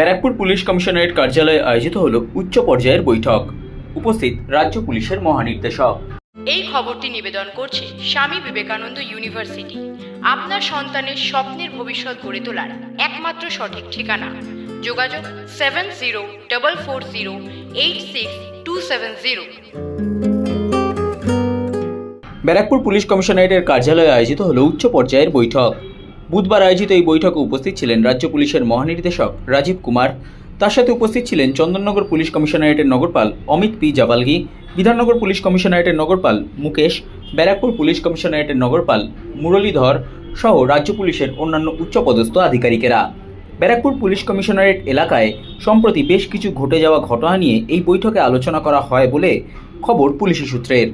Barrackpore police commissionerate কার্যালয়ে আয়োজিত হল উচ্চ পর্যায়ের বৈঠক। উপস্থিত রাজ্য পুলিশের মহানির্দেশক। এই খবরটি নিবেদন করছে স্বামী বিবেকানন্দ ইউনিভার্সিটি। আপনার সন্তানের স্বপ্নের ভবিষ্যৎ গড়ে তোলার একমাত্র সঠিক ঠিকানা। যোগাযোগ seven zero double four zero eight six two seven zero. Barrackpore police কমিশনারেটের কার্যালয়ে আয়োজিত হল উচ্চ পর্যায়ের বৈঠক। বুধবার আয়োজিত এই বৈঠকে উপস্থিত ছিলেন রাজ্য পুলিশের মহানির্দেশক রাজীব কুমার। তার সাথে উপস্থিত ছিলেন চন্দননগর পুলিশ কমিশনারেটের নগরপাল অমিত পি জাবালগি, বিধাননগর পুলিশ কমিশনারেটের নগরপাল মুকেশ, ব্যারাকপুর পুলিশ কমিশনারেটের নগরপাল মুরলীধর সহ রাজ্য পুলিশের অন্যান্য উচ্চপদস্থ আধিকারিকেরা। ব্যারাকপুর পুলিশ কমিশনারেট এলাকায় সম্প্রতি বেশ কিছু ঘটে যাওয়া ঘটনা নিয়ে এই বৈঠকে আলোচনা করা হয় বলে খবর পুলিশি সূত্রের।